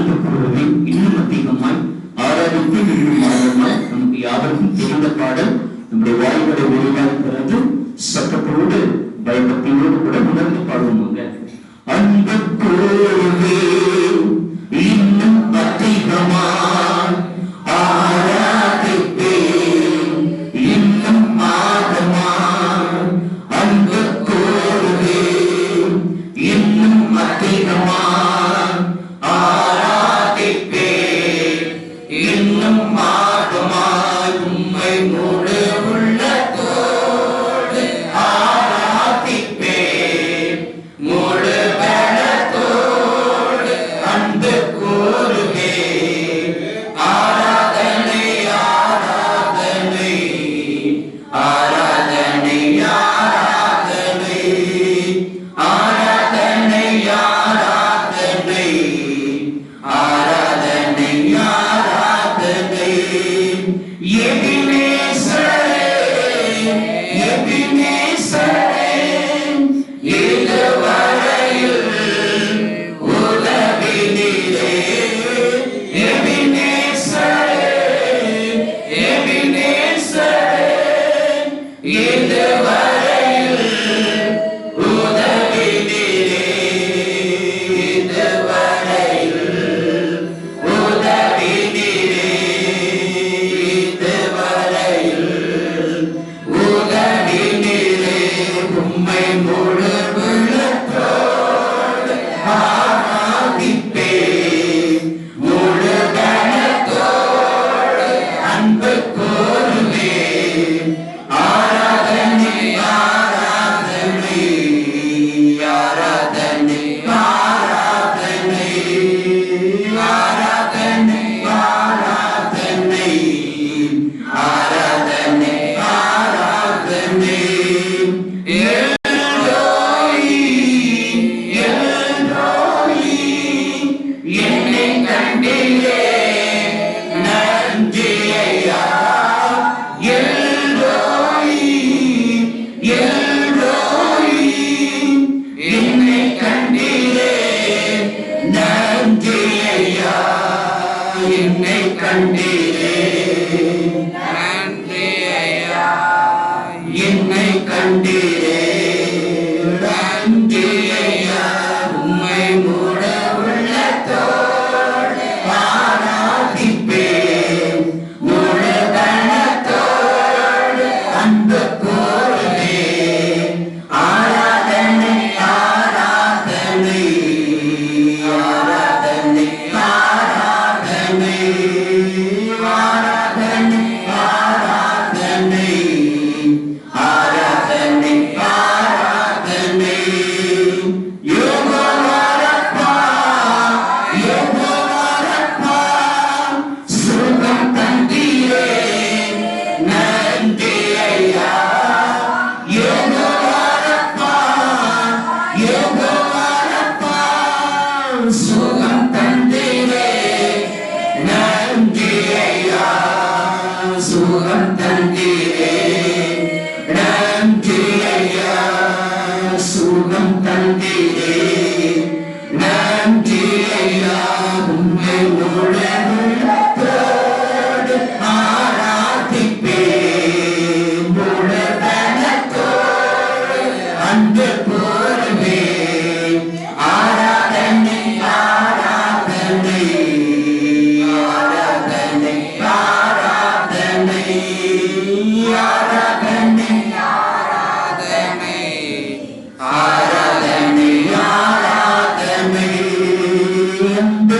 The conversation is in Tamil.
காண்பிக்கப்படுவதை இன்னும் அதிகமாய் ஆராய்ந்து இன்னும் ஆழமாய் நமக்கு யாருக்கும் தெரிந்த பாடல் நம்முடைய வாய்களை வெளியாகிறது சட்டத்தோடு பயபக்தியோடு கூட உணர்ந்து பாடுவாங்க அந்த கோவே இன்னும் அதிகமா Take a while. நன்றியா என்னை கண்டே ആരാധനയാരാധനയാരാധനയാരാധന എന്ത്